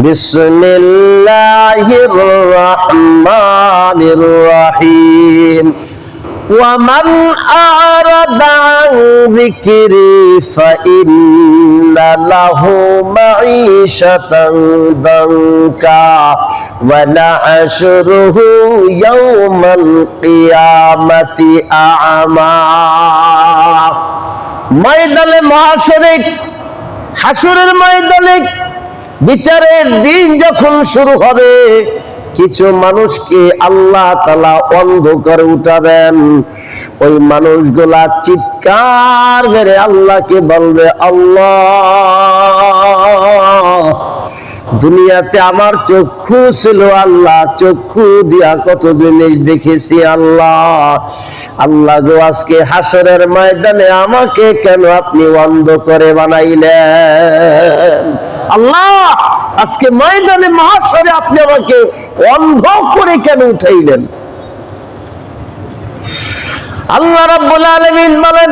بسم الله الرحمن الرحيم ومن أعرض عن ذكري فإن له معيشة ضنكا ونحشره يوم القيامة أعمى ময়দানে মহাশরিক হাসুরের ময়দানে বিচারের দিন যখন শুরু হবে, কিছু মানুষকে আল্লাহ তালা অন্ধকারে উঠাবেন ওই মানুষগুলা চিৎকার মেরে আল্লাহকে বলবে, আল্লাহ! দুনিয়াতে আমার চক্ষু ছিল আল্লাহ, চক্ষু দিয়া কত জিনিস দেখেছি আল্লাহ। আল্লাহ গো, আজকে হাসরের ময়দানে আমাকে কেন আপনি অন্ধ করে বানাইলেন? আল্লাহ, আজকে ময়দানে মহাসরে আপনি আমাকে অন্ধ করে কেন উঠাইলেন? আল্লাহ রাব্বুল আলামিন বলেন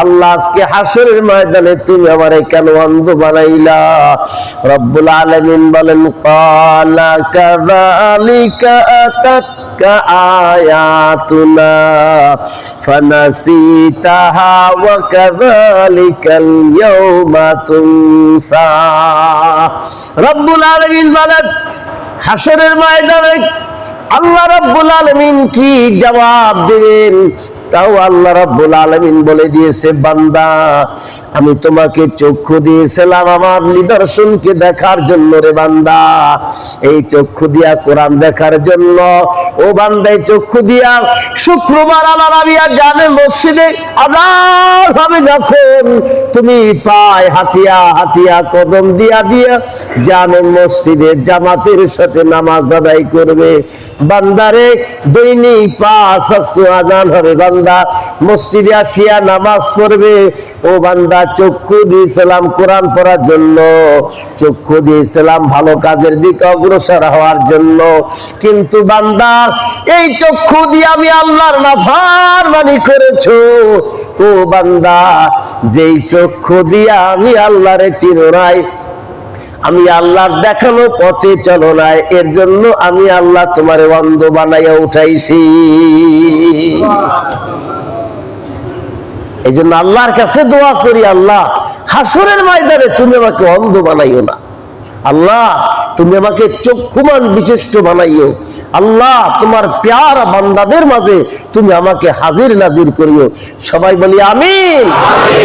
আল্লাহ আজকে হাসরের ময়দানে তুমি আমারে কেন অন্ধ বানাইলা। রব্বুল আলমিন বলেন, কালা কাযালিকা আতাতকা হাসরের ময়দানে আল্লাহ রব্বুল কি জবাব দিবেন? তাও আল্লাহ রাব্বুল আলামিন বলে দিয়েছে, বান্দা, আমি তোমাকে চক্ষু দিয়েছিলাম আমার নিদর্শনকে দেখার জন্য রে বান্দা। এই চক্ষু দিয়া কোরআন দেখার জন্য। ও বান্দাই চক্ষু দিয়া শুক্রবার আলার আবিয়া জানে মসজিদে আজান হবে যখন তুমি পায় হাতিয়া হাতিয়া কদম দিয়া দিয়া জানে মসজিদে জামাতের সাথে নামাজ আদায় করবে। বান্দারে দৈনিক পাঁচ আজান হবে, বান্দা। মসজিদে আসিয়া নামাজ পড়বে। ও বান্দা, চক্ষু দিয়েছিলাম কোরআন পড়ার জন্য। চক্ষু দিয়েছিলাম ভালো কাজের দিকে অগ্রসর হওয়ার জন্য। কিন্তু বান্দা, এই চক্ষু দিয়ে আমি আল্লাহর নাফার মানি করেছ। ও বান্দা, যেই চক্ষু দিয়া আমি আল্লাহরে চিনো নাই আমি আল্লাহর দেখানো পথে চলো নাই, এর জন্য আমি আল্লাহ তোমারে অন্ধ বানাইয়া উঠাইছি। এই জন্য আল্লাহর কাছে দোয়া করি, আল্লাহ, হাসুরের ময়দানে তুমি আমাকে অন্ধ বানাইও না। আল্লাহ, তুমি আমাকে চক্ষুমান বিশিষ্ট বানাইও। আল্লাহ তোমার প্যার বান্দাদের মাঝে তুমি আমাকে হাজির নাজির করিও। সবাই বলি আমিন।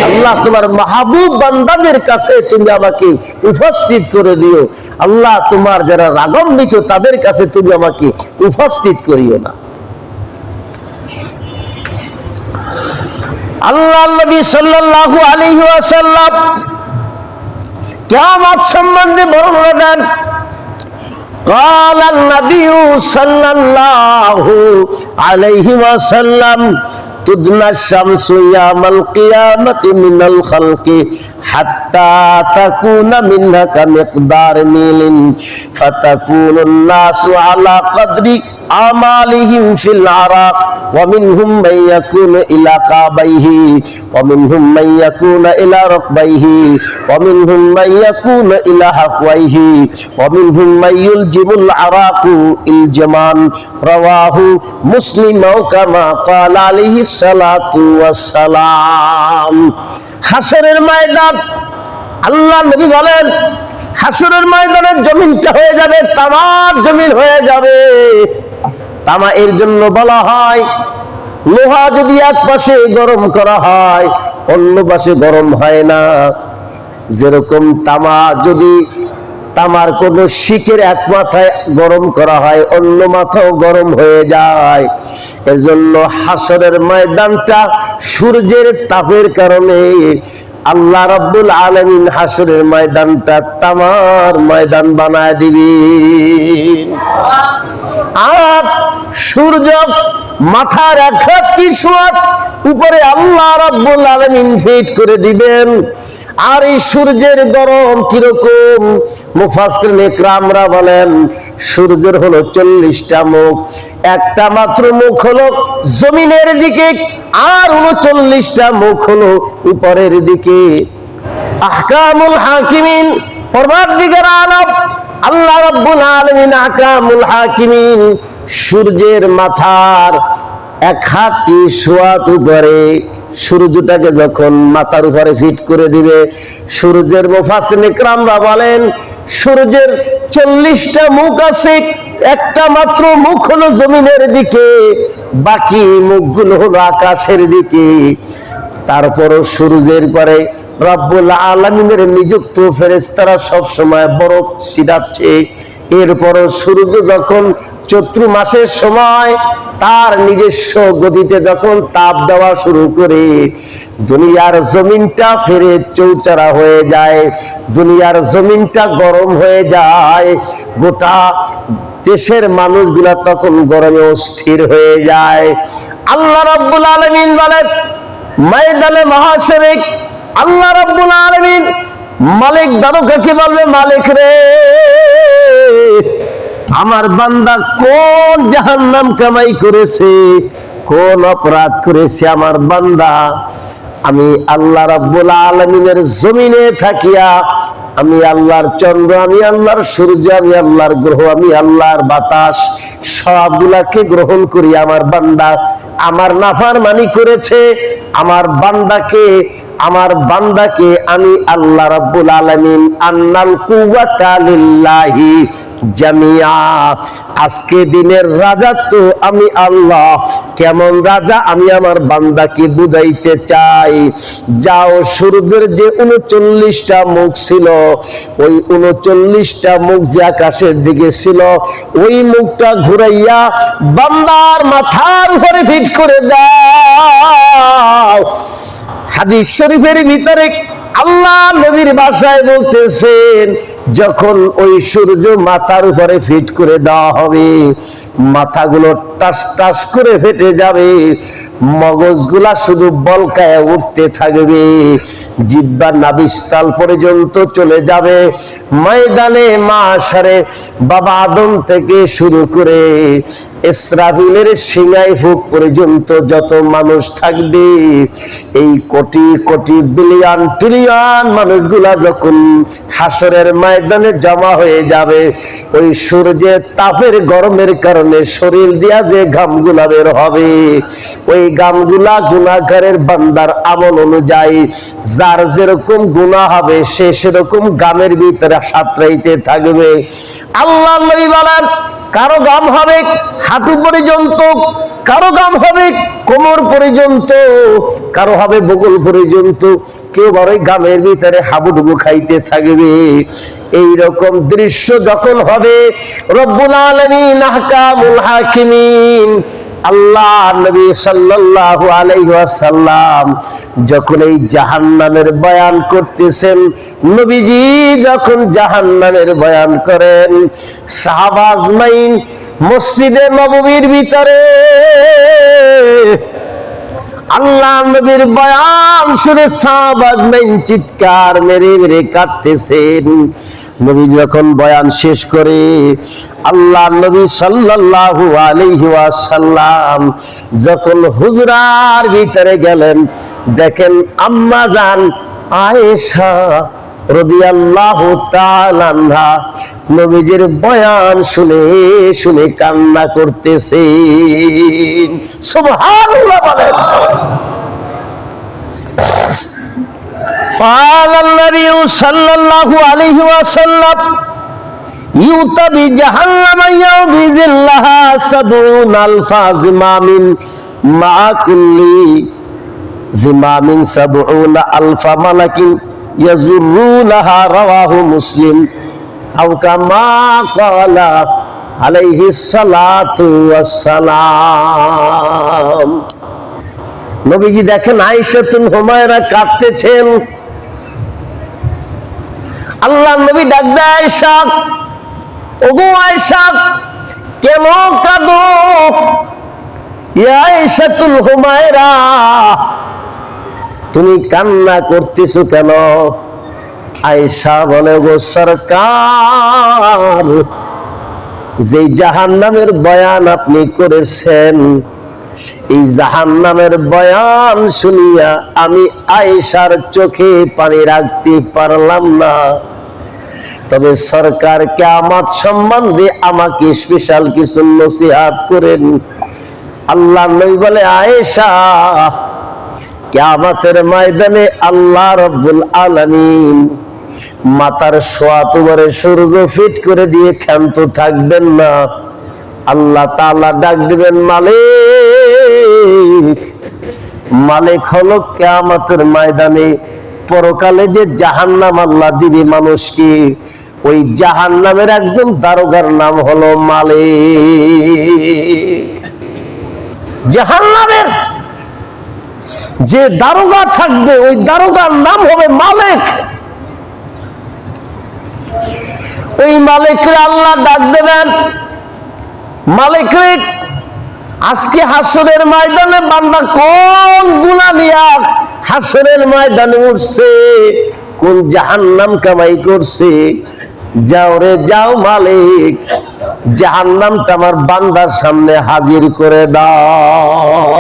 আল্লাহ তোমার মাহবুব বান্দাদের কাছে তুমি আমাকে উপস্থিত করে দিও। আল্লাহ তোমার যারা রাগম্বিত তাদের কাছে তুমি আমাকে উপস্থিত করিও না। আল্লাহ নবী সাল্লাল্লাহু আলাইহি ওয়াসাল্লাম কিয়ামত সম্বন্ধে বর্ণনা দেন। قال النبي صلى الله عليه وسلم تدنى الشمس يوم القيامة من الخلق حتى تكون منها كمقدار ميل فتكون الناس على قدر أعمالهم في العراق. ومنهم من يكون إلى قابيه ومنهم من يكون إلى ركبيه ومنهم من يكون إلى حقويه ومنهم من يلجم العراق إلجمان. رواه مسلم كما قال عليه الصلاة والسلام. হাসরের ময়দান। আল্লাহ নবী বলেন, হাসরের ময়দানের জমিনটা হয়ে যাবে, তামার জমিন হয়ে যাবে। তামা এর জন্য বলা হয়, লোহা যদি এক পাশে গরম করা হয়, অন্য পাশে গরম হয় না। যেরকম তামা যদি তামার কোন শিখের এক মাথায় গরম করা হয়, অন্য মাথাও গরম হয়ে যায়। এজন্য হাসরের ময়দানটা সূর্যের তাপের কারণে আল্লাহ রাব্বুল আলামিন হাসরের ময়দানটা তামার ময়দান বানায় দিবি। আর সূর্য মাথার এক উপরে আল্লাহ রাব্বুল আলামিন ফিট করে দিবেন। আর এই সূর্যের গরম কীরকম? ইকরামরা বলেন, সূর্যের হলো চল্লিশটা মুখ। একটা মাত্র মুখ হলো জমিনের দিকে, আর উনচল্লিশটা মুখ হলো উপরের দিকে। আহকামুল হাকিমিন, পরবর্তীকার আলম, আল্লাহ রাব্বুল আলামিন আহকামুল হাকিমিন, সূর্যের মাথার এক হাত সোয়াত উপরে। সূর্যটাকে যখন মাথার উপরে ফিট করে দিবে, সূর্যের মুফাসসির বলেন, সূর্যের চল্লিশটা মুখ আছে, একটা মাত্র মুখ হলো জমিনের দিকে, বাকি মুখগুলো হলো আকাশের দিকে। তারপরও সূর্যের পরে রব্বুল আলমিনের নিযুক্ত ফেরেস্তারা সবসময় বরফ ছিটাচ্ছে, এরপরও সূর্য যখন চৈত্র মাসের সময় তার নিজস্ব গতিতে যখন তাপ দেওয়া শুরু করে, দুনিয়ার জমিনটা ফেরে চৌচারা হয়ে যায়, দুনিয়ার জমিনটা গরম হয়ে যায়, গোটা দেশের মানুষগুলা তখন গরমে অস্থির হয়ে যায়। আল্লাহ রাব্বুল আলমিন বলেন, ময়দানে মহাশরিক, আল্লাহ রাব্বুল আলমিন মালিক দারোগাকে বলবে, মালিক রে। আমার বান্দা কোন জাহান্নাম কামাই করেছে, কোন অপরাধ করেছে আমার বান্দা? আমি আল্লাহ রাব্বুল আলামিনের জমিনে থাকিয়া, আমি আল্লাহর চন্দ্র, আমি আল্লাহর সূর্য, আমি আল্লাহর গ্রহ, আমি আল্লাহর বাতাস, সবগুলাকে গ্রহণ করি আমার বান্দা। আমার নাফার মানি করেছে আমার বান্দাকে আমার বান্দাকে আমি আল্লাহ রাব্বুল আলামিন আন্নাল কুওয়াতা লিল্লাহি জামিয়া, আজকে দিনের রাজা তো আমি আল্লাহ। কেমন রাজা আমি আমার বান্দাকে বুঝাইতে চাই। যাও, সূর্যের যে উনচল্লিশটা মুখ ছিল, ওই উনচল্লিশটা মুখ যে আকাশের দিকে ছিল, ওই মুখটা ঘুরাইয়া বান্দার মাথার উপরে ফিট করে দাও। হাদিস শরীফের ভিতরে আল্লাহ নবীর ভাষায় বলতেছেন যখন ওই সূর্য মাথার উপরে ফিট করে দেওয়া হবে, মাথাগুলো টাস টাস করে ফেটে যাবে, মগজগুলা শুধু বলকায় উঠতে থাকবে, জিব্বা নাবিস্তাল পর্যন্ত চলে যাবে। ময়দানে মা সারে বাবা আদম থেকে শুরু করে ইসরাফিলের সিঙ্গাই ফুক পর্যন্ত যত মানুষ থাকবে, এই কোটি কোটি বিলিয়ন ট্রিলিয়ন মানুষগুলা যখন হাসরের ময়দানে জমা হয়ে যাবে, ওই সূর্যের তাপের গরমের কারণে শরীর দিয়া যে ঘামগুলা বের হবে, ওই ঘামগুলা গুণাগারের বান্দার আমল অনুযায়ী যার যেরকম গুণা হবে, সে সেরকম গামের ভিতরে সাঁতরাইতে থাকবে। আল্লাহ নবী বলেন, কারও গাম হবে হাঁটু পর্যন্ত, কারও গাম হবে কোমর পর্যন্ত, কারও হবে বগল পর্যন্ত। কেউ বড় গামের ভিতরে হাবুডুবু খাইতে থাকবে। এই রকম দৃশ্য যখন হবে, রব্বুল আলামিন আহকামুল হাকিমিন আল্লাহ নবী সাল্লাল্লাহু আলাইহি যখন এই জাহান্নামের বয়ান করতেছেন, নবীজি যখন জাহান্নামের বয়ান করেন, সাহাবা আজমাইন মসজিদে নববীর ভিতরে আল্লাহ নবীর বয়ান শুনে সাহাবা আজমাইন চিৎকার মেরে মেরে কাঁদতেছেন। নবী যখন বয়ান শেষ করে, আল্লাহ নবী সাল্লাল্লাহু আলাইহি ওয়াসাল্লাম যখন হুজরার ভিতরে গেলেন, দেখেন আম্মা জান আয়েশা রাদিয়াল্লাহু তাআলা নবীজির বয়ান শুনে শুনে কান্না করতেছেন। সুবহানাল্লাহ বলেন। قال النبي صلى الله عليه وسلم يؤتى بجهنم يوم لها سبعون ألف زمام مع كل زمام سبعون ألف ملك يزرونها رواه مسلم أو كما قال عليه الصلاة والسلام নবীজি দেখেন আয়েশাতুন হুমায়রা কাঁদতেছেন আল্লাহ নবী ডাক দেয় ওগো আয়েশা কেন কাঁদো? তুমি কান্না করতেছো কেন? আয়সা বলে গো সরকার যে জাহান নামের বয়ান আপনি করেছেন এই জাহান নামের বয়ান শুনিয়া আমি আয়েশার চোখে পানি রাখতে পারলাম না। তবে সরকার কেয়ামত সম্বন্ধে আমাকে স্পেশাল কিছু নসিহাত করেন। আল্লাহ নই বলে, আয়েশা, কেয়ামতের ময়দানে আল্লাহ রব্বুল আলামিন মাতার উপরে সূর্য ফিট করে দিয়ে ক্ষান্ত থাকবেন না। আল্লাহ তাআলা ডাক দিবেন, মালিক! মালিক হলো কেয়ামতের ময়দানে, পরকালে যে জাহান্নাম আল্লাহ দিবে মানুষকে, ওই জাহান্নামের একজন দারোগার নাম হলো মালিক। জাহান্নামের যে দারোগা থাকবে, ওই দারোগার নাম হবে মালিক। ওই মালিকরে আল্লাহ ডাক দেবেন। মালিকরে আজকে হাসরের ময়দানে বান্দা কোন গুণা নিয়া হাসরের ময়দানে উঠছে, কোন জাহান্নাম কামাই করছে? যাও রে, যাও মালিক, জাহান্নামটা আমার বান্দার সামনে হাজির করে দাও।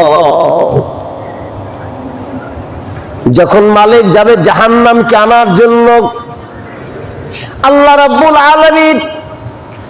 যখন মালিক যাবে জাহান্নামকে আনার জন্য, আল্লাহ রাব্বুল আলামিন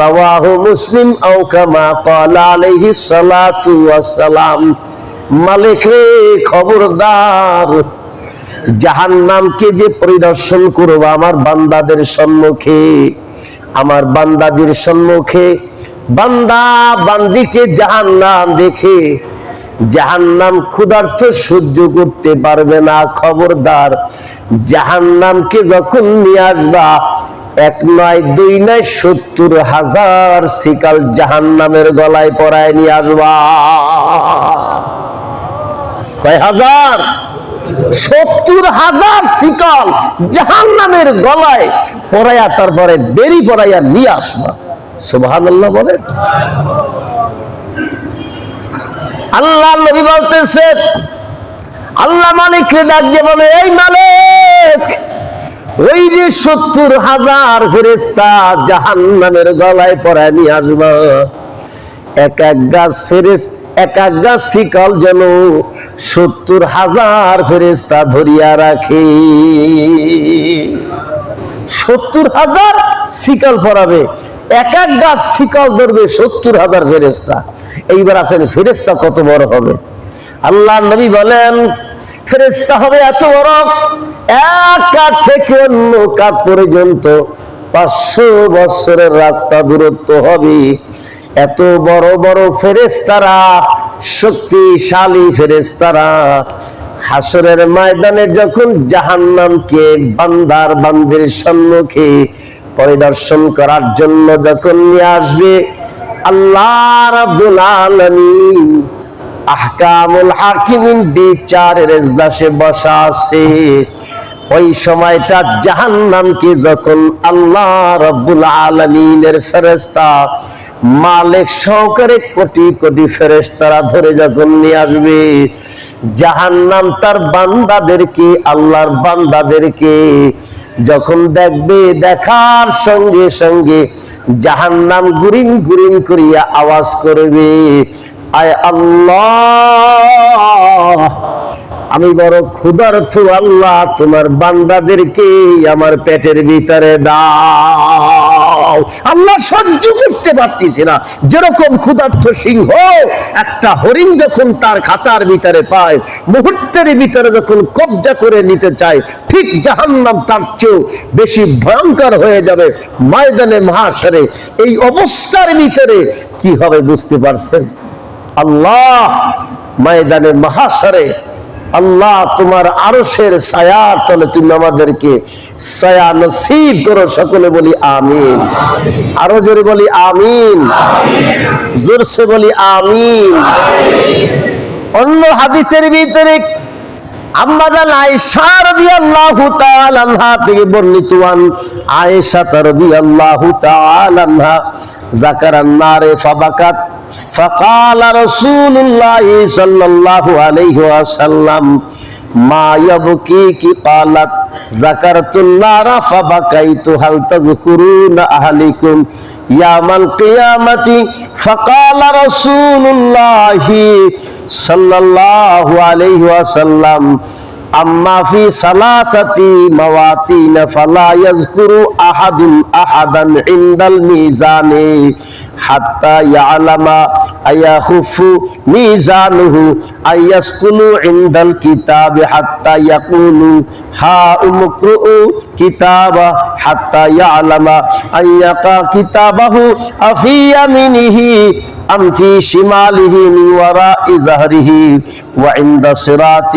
রাওয়াহু মুসলিম আও কামা ক্বালা আলাইহি সালাতু ওয়াস মালিক রে খবরদার জাহান নামকে যে পরিদর্শন করব আমার বান্দাদের সম্মুখে, আমার বান্দাদের সম্মুখে, বান্দা বান্দিকে জাহান নাম দেখে জাহান নাম ক্ষুধার্থ সহ্য করতে পারবে না, খবরদার। জাহান নামকে যখন নিয়ে আসবা এক নয়, দুই নয়, সত্তর হাজার শিকাল জাহান্নামের গলায় পরায় নিয়ে আসবা। কয় হাজার? সত্তর হাজার শিকল জাহান নামের গলায় পরাইয়া তারপরে বেরি পরাইয়া নিয়ে আসবা। সুবহান আল্লাহ বলে আল্লাহ নবী বলতেছে আল্লাহ মালিককে ডাক বলে, এই মালিক ওই যে সত্তর হাজার ফেরেস্তা জাহান নামের গলায় পরায় নিয়ে আসবা। এক এক গাছ ফেরেস এক এক গাছ শিকল যেন সত্তর হাজার ফেরেস্তা ধরিয়া রাখে। সত্তর হাজার শিকল পরাবে, এক এক গাছ শিকল ধরবে সত্তর হাজার ফেরেস্তা এইবার আসেন ফেরেস্তা কত বড় হবে। আল্লাহ নবী বলেন ফেরেস্তা হবে এত বড়। এক কাঠ থেকে অন্য কাঠ পর্যন্ত পাঁচশো বছরের রাস্তা দূরত্ব হবে। এত বড় বড় ফেরেস্তারা শক্তিশালী ফেরেস্তারা হাসরের ময়দানে যখন জাহান্নামকে বান্দার বান্দির সম্মুখে পরিদর্শন করার জন্য যখন নিয়ে আসবে, আল্লাহ রাব্বুল আলামিন আহকামুল হাকিমিন বিচারের এজলাসে বসা আছে। ওই সময়টা জাহান্নামকে যখন আল্লাহ রাব্বুল আলামিনের ফেরেশতা, মালিক সহকারে কোটি কোটি ফেরেশতারা ধরে যখন নিয়ে আসবে, জাহান্নাম তার বান্দাদেরকে, আল্লাহর বান্দাদেরকে যখন দেখবে, দেখার সঙ্গে সঙ্গে জাহান্নাম গুরিন গুরিন করিয়া আওয়াজ করবে। আয় আল্লাহ। আমি বড় ক্ষুধার্থ, আল্লাহ, তোমার বান্দাদেরকে আমার পেটের ভিতরে দাও। আল্লাহ সহ্য করতে পারতেছি না। যেরকম ক্ষুধার্থ সিংহ, একটা হরিণ যখন তার খাঁচার ভিতরে পায়, মুহূর্তের ভিতরে যখন কবজা করে নিতে চায়, ঠিক জাহান্নাম তার চেয়েও বেশি ভয়ঙ্কর হয়ে যাবে ময়দানে মহাসারে এই অবস্থার ভিতরে কি হবে বুঝতে পারছেন? আল্লাহ ময়দানে মহাসরে আল্লাহ তোমার আরশের ছায়ার তলে তুমি আমাদেরকে ছায়া নসিব করো, সকলে বলি আমিন। আরও জোরে বলি আমিন। জোরসে বলি আমিন। অন্য হাদিসের ভিতরে ফাবাকাত فقال رسول الله صلى الله عليه وسلم ما يبكيك؟ قالت ذكرت النار فبكيت. هل تذكرون أهلكم يوم القيامة؟ فقال رسول الله صلى الله عليه وسلم أما في ثلاثة مواتين فلا يذكر أحد أحدا عند الميزان حتى يعلم أيخف ميزانه أن يسكن عند الكتاب حتى يقول ها أمكرؤ كتاب حتى يعلم أن يقع كتابه أفي يمينه أم في شماله من وراء ظهره وعند صراط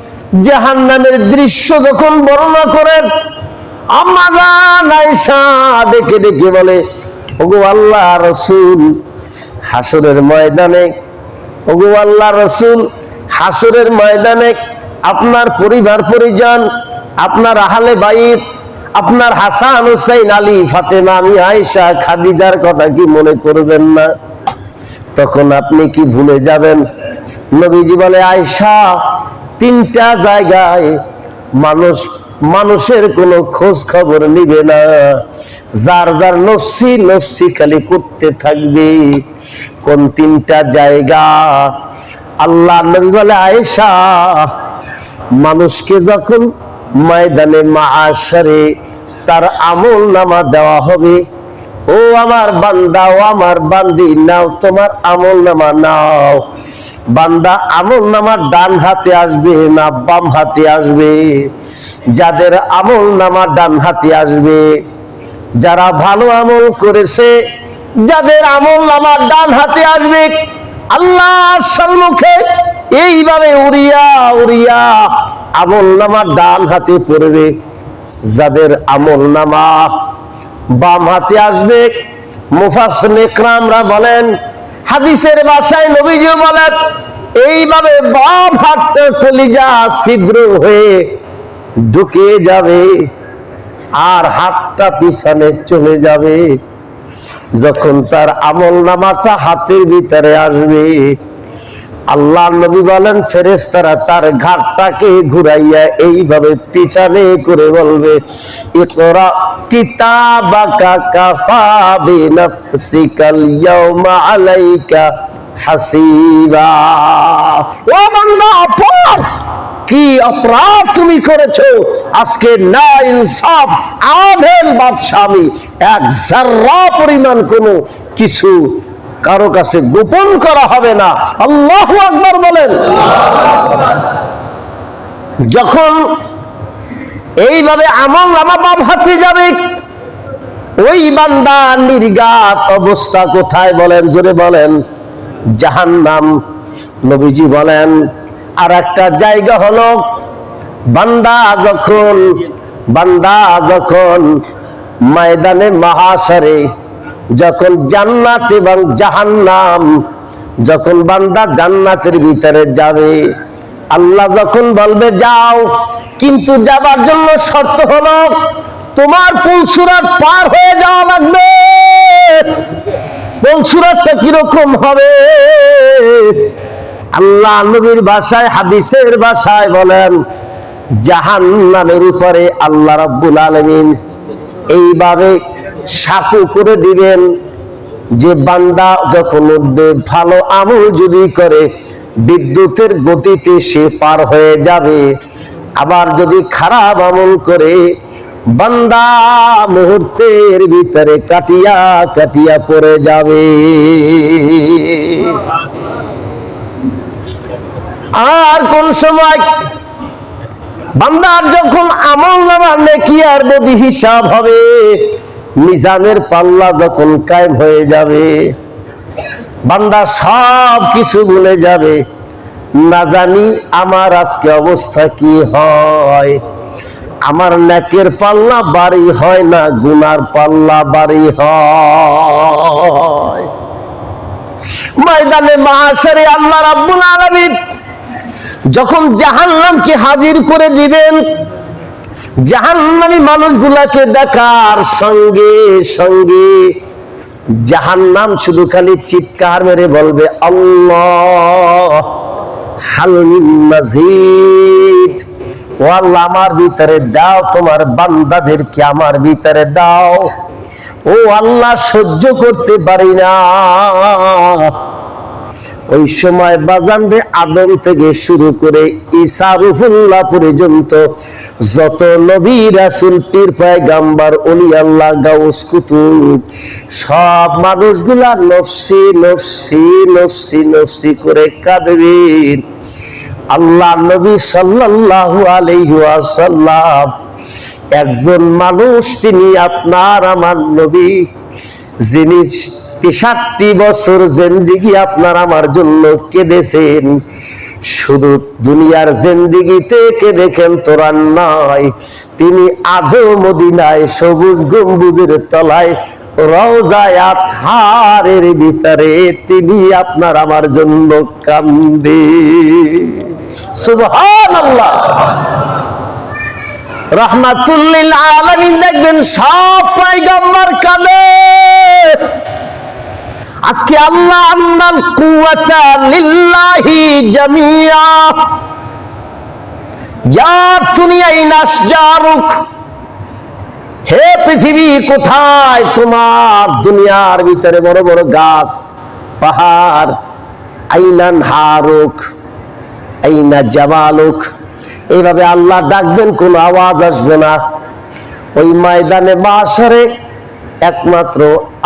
জাহান্নামের দৃশ্য যখন বর্ণনা করেন ডেকে ডেকে বলে, ওগো আল্লাহ রসুল হাসরের ময়দানে, ওগো আল্লাহ রসুল হাসরের ময়দানে আপনার পরিবার পরিজন, আপনার আহলে বাইত, আপনার হাসান হুসাইন, আলী, ফাতেমা, আমি, আয়েশা, খাদিজার কথা কি মনে করবেন না? তখন আপনি কি ভুলে যাবেন? নবীজি বলে, আয়েশা তিনটা জায়গায় মানুষ, মানুষের কোনো খোঁজ খবর নিবে না। যার যার নফসি নফসি খালি করতে থাকবে। কোন তিনটা জায়গা? আল্লাহ বলে, আয়েশা, মানুষকে যখন ময়দানে মাআশারে তার আমল নামা দেওয়া হবে, ও আমার বান্দা, ও আমার বান্দি, নাও তোমার আমল নামা নাও। বান্দা আমল নামার ডান হাতে আসবে না বাম হাতে আসবে? যাদের আমল নামা ডান হাতে আসবে, যারা ভালো আমল করেছে, যাদের আমল নামা ডান হাতে আসবে আল্লাহ সম্মুখে এইভাবে উড়িয়া উড়িয়া আমল নামা ডান হাতে পড়বে। যাদের আমল নামা বাম হাতে আসবে মুফাসনে ক্রামরা বলেন হাদিসের বাসায় নবীজি বলেন, এইভাবে বাম হাতটা কলিজা ছিদ্র হয়ে ঢুকে যাবে আর হাতটা পিছনে চলে যাবে। যখন তার আমল নামাটা হাতের ভিতরে আসবে আল্লাহ নবী বলেন ফেরেস্তারা তার ঘাটটাকে ঘুরাইয়া এইভাবে পিছনে করে বলবে হাসিবা। কি অপরাধ তুমি করেছ? আজকে না ইনসাফ আধেল বাদশামী এক জাররা পরিমাণ কোনো কিছু কারও কাছে গোপন করা হবে না। আল্লাহ আকবর বলেন। যখন এইভাবে আমল নামা বাম হাতে যাবে, ওই বান্দা নির্গাত অবস্থা কোথায় বলেন? জোরে বলেন। জাহান্নাম। নবীজি বলেন আর একটা জায়গা হলো, বান্দা যখন বান্দা যখন ময়দানে মহাসারে যখন জান্নাত এবং জাহান্নাম, যখন বান্দা জান্নাতের ভিতরে যাবে, আল্লাহ যখন বলবে, যাও। কিন্তু যাবার জন্য শর্ত হলো, তোমার পুলসুরাত পার হয়ে যাওয়া লাগবে। পুলসুরাতটা কীরকম হবে? আল্লাহ নবীর ভাষায়, হাদিসের ভাষায় বলেন, জাহান্নামের উপরে আল্লাহ রাব্বুল আলামিন এইভাবে সাকু করে দিবেন। যে বান্দা যখন উঠবে, ভালো আমল যদি করে, বিদ্যুতের গতিতে সে পার হয়ে যাবে। আবার যদি খারাপ আমল করে, বান্দা মুহূর্তের ভিতরে কাটিয়া কাটিয়া পড়ে যাবে। আর কোন সময় বান্দার যখন আমল নামার নেকি আর বদি হিসাব হবে মিজানের পাল্লা যখন কায়েম হয়ে যাবে, বান্দা সব কিছু ভুলে যাবে। না জানি আমার আজকে অবস্থা কি হয়। আমার নাকের পাল্লা বাড়ি হয় না, গুনার পাল্লা বাড়ি হয়। ময়দানে মাহাসারে আল্লাহ রাব্বুল আলামিন যখন জাহান্নামকে হাজির করে দিবেন জাহান্নামী মানুষগুলাকে দেখার সঙ্গে সঙ্গে শুধু খালি চিৎকার মেরে বলবে ও আল্লাহ, আমার ভিতরে দাও, তোমার বান্দাদেরকে আমার ভিতরে দাও। ও আল্লাহ, সহ্য করতে পারি না। ওই সময় বাজানরে আদম থেকে শুরু করে ঈসা রুহুল্লাহ পর্যন্ত যত নবী রাসূল, পীর, পয়গাম্বার, ওলি আল্লাহ, গাউস, কুতুব, সব মানুষগুলা নফসি নফসি নফসি নফসি করে কাঁদবেন আল্লাহ নবী সাল্লাল্লাহু আলাইহি ওয়াসাল্লাম একজন মানুষ, তিনি আপনার আমার নবী, যিনি তেষট্টি বছর জেন্দিগি আপনার আমার জন্য কেঁদেছেন। শুধু দুনিয়ার জেন্দিগিতে কেঁদেছেন তোরান নয় তিনি আজও মদিনায় সবুজ গম্বুজের তলায় রওজায় আথারের ভিতরে তিনি আপনার আমার জন্য কান্দে সুবহানাল্লাহ। রহমাতুল্লিল আলামিন দেখবেন সব পয়গম্বর কাঁদে। আজকে আল্লাহ আন্নাল কুওয়াতা লিল্লাহি জামিয়া। ইয়া দুনিয়াই নাসজারুক হে পৃথিবী কোথায় তোমার দুনিয়ার ভিতরে বড় বড় গাছ, পাহাড় আইনান হারুক আইনা জামালুক এইভাবে আল্লাহ ডাকবেন, কোনো আওয়াজ আসবে না। ওই ময়দানে বাসরে একমাত্র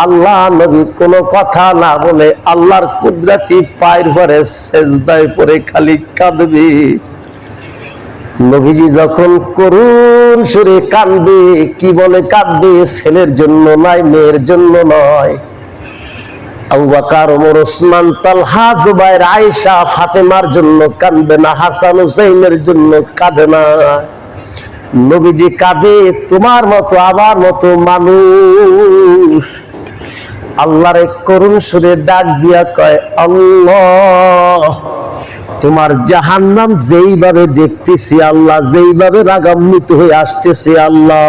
আল্লাহ নবী, কোনো কথা না বলে আল্লাহর কুদরাতি পায়ের পরে সেজদায় পরে খালি কাঁদবে। নবীজি যখন করুণ সুরে কাঁদবে, কি বলে কাঁদবে? ছেলের জন্য নয়, মেয়ের জন্য নয়। আবু বকর, ওমর, ওসমান, তালহা, জুবাইর, আয়েশা, ফাতেমার জন্য কাঁদবে না, হাসান, হুসাইনের জন্য কাঁদে না। নবীজি কাঁদে, তোমার মতো, আমার মতো মানুষ। আল্লাহর করুণ সুরে ডাক দিয়া কয়, আল্লাহ, তোমার জাহান্নাম যেইভাবে দেখতেছি আল্লাহ, যেইভাবে রাগান্বিত হয়ে আসতেছি আল্লাহ,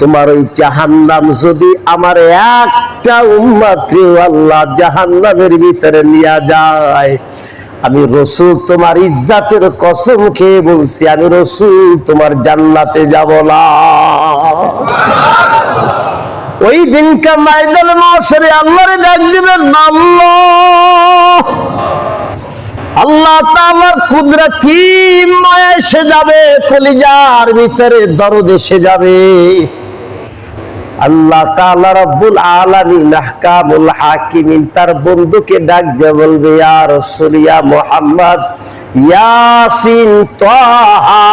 তোমার ওই জাহান্নাম যদি আমার একটা উম্মাত্রী আল্লাহ জাহান্নামের ভিতরে নিয়ে যায় আমি রসুল তোমার ইজ্জাতের কসম খেয়ে বলছি, আমি রসুল তোমার জান্নাতে যাব না। ওই দিনকা মাইদানে মাসরে আল্লাহরে ডাক দিবেন আল্লাহ আল্লাহ তাআলার কুদরতি মায়া এসে যাবে, কলিজার ভিতরে দরদ এসে যাবে। আল্লাহ তাআলা রব্বুল আলামিন আহকামুল হাকিমিন তার বন্ধুকে ডাক দিয়ে বলবে, ইয়া রাসূল, ইয়া ইয়াসিন তাহা।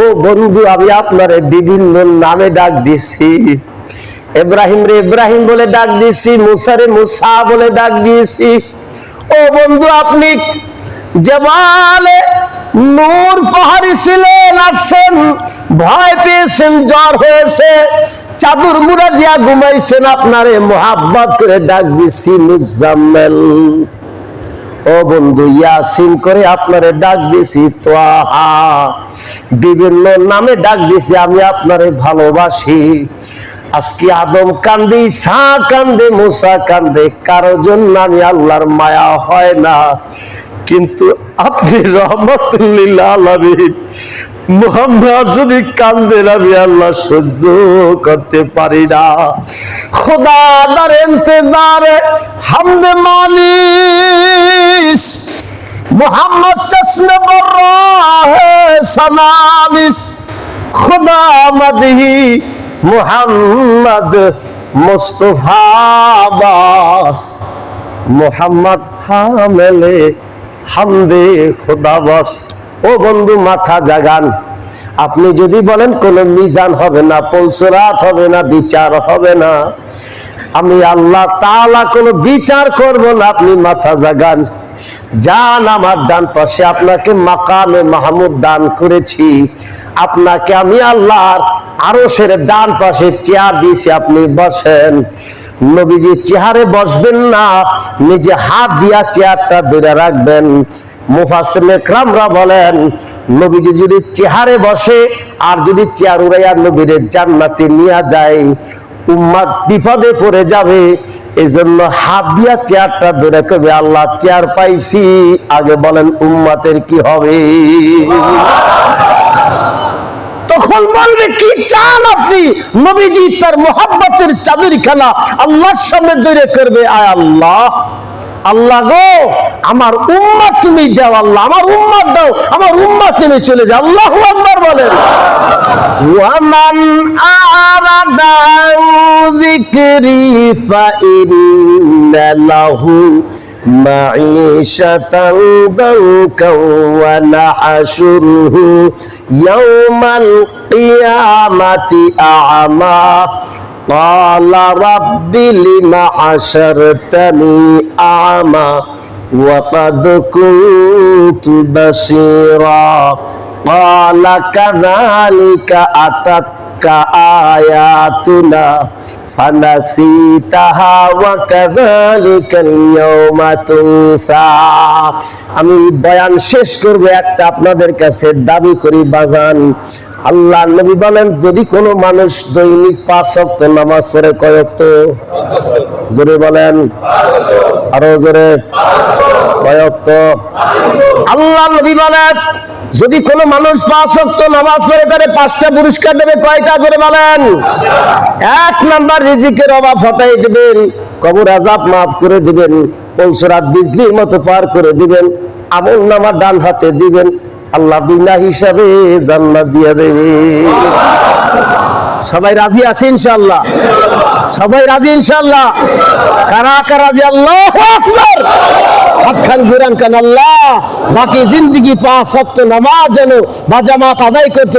ও বন্ধু, আমি আপনারে বিভিন্ন নামে ডাক দিছি ইব্রাহিম রে ইব্রাহিম বলে ডাক দিছি মুসা রে মুসা বলে ডাক দিয়েছি। ও বন্ধু, আপনি জবালে নূর পাহাড়ি ছিলেন আসছেন ভয় পেয়েছেন, জ্বর হয়েছে। চাদর মুড়া দিয়া ঘুমাইছেন আপনারে মোহাব্বত করে ডাক দিছি মুজাম্মেল। ও বন্ধু, ইয়াসিন করে আপনারে ডাক দিছি তোয়াহা। বিভিন্ন নামে ডাক দিছি, আমি আপনারে ভালোবাসি। আজকে আদম কান্দি, সা কান্দে, মোসা কান্দে, কারও জন্য আমি আল্লাহর মায়া হয় না। কিন্তু আপনি রহমতুল্লিল্লাহ আলামিন মোহাম্মদ যদি কান্দেন আমি আল্লাহ সহ্য করতে পারি না। খোদা দার ইন্তজারে হামদে মালিস মোহাম্মদ চশমে বর্রা হে সনালিস খুদা মদহি মোহাম্মদ মুস্তফা মোহাম্মদ হামেলে হামদে খোদা বাস। ও বন্ধু, মাথা জাগান। আপনি যদি বলেন, কোনো মিজান হবে না, পলসরাত হবে না, বিচার হবে না। আমি আল্লাহ তাআলা কোনো বিচার করব না, আপনি মাথা জাগান। যান আমার ডান পাশে, আপনাকে মাকামে মাহমুদ দান করেছি। আপনাকে আমি আল্লাহর আরও সের ডান পাশে চেয়ার দিয়েছি, আপনি বসেন। নবীজি চেয়ারে বসবেন না, নিজে হাত দিয়া চেয়ারটা ধরে রাখবেন। বলেন, নবীজি যদি চেহারে বসে আর যদি চেয়ার উড়াইয়া জান্নাতে নিয়ে যায়, উম্মাদ বিপদে পড়ে যাবে। এই জন্য হাত দিয়া চেয়ারটা ধরে কবে আল্লাহ, চেয়ার পাইছি। আগে বলেন উম্মাতের কি হবে? তখন বলবে, কি চান আপনি? নবীজি তার মোহাব্বতের চাদর খেলা আল্লাহর সামনে ধরে করবে, আয় আল্লাহ আল্লাহ গো, আমার উম্মাদ তুমি দাও, আল্লাহ, আমার উম্মাদ দাও, আমার উম্মাদ তুমি চলে যাও আল্লাহ আকবার বলেন। ওয়ামান আরাদাউ যিকরি ফাইন্না লাহু মাঈশাতান দাউকা ওয়া নাহশুরুহু ইয়াউমাল কিয়ামাতি আ'মা। قال رب لم حشرتني أعمى وقد كنت بصيرا قال كذلك أتتك آياتنا فنسيتها وكذلك اليوم تنسى আমি বয়ান শেষ করব একটা আপনাদের কাছে দাবি করি বাজান আল্লাহ নবী বলেন, যদি কোনো মানুষ দৈনিক পাঁচ ওয়াক্ত নামাজ পড়ে কয় ওয়াক্ত? জোরে বলেন। আরও জোরে। কয় ওয়াক্ত? আল্লাহ নবী বলেন, যদি কোনো মানুষ পাঁচ ওয়াক্ত নামাজ পড়ে তাহলে পাঁচটা পুরস্কার দেবে, কয়টা? জোরে বলেন। এক নাম্বার রিজিকের অভাব হটাই দিবেন, কবর আজাব মাফ করে দিবেন, পলসরাত বিজলির মতো পার করে দিবেন, আমল নামা ডান হাতে দিবেন আল্লাহ বিনা হিসাবে জান্নাত দিয়ে দেবে। সবাই রাজি আছে ইনশাআল্লাহ? সবাই রাজি ইনশাআল্লাহ? কারা কারা যে আল্লাহ আকবার? আখান খান ঘুরান কান আল্লাহ? বাকি জিন্দগি পাঁচ সত্য নামাজ যেন বা জামাত আদায় করতে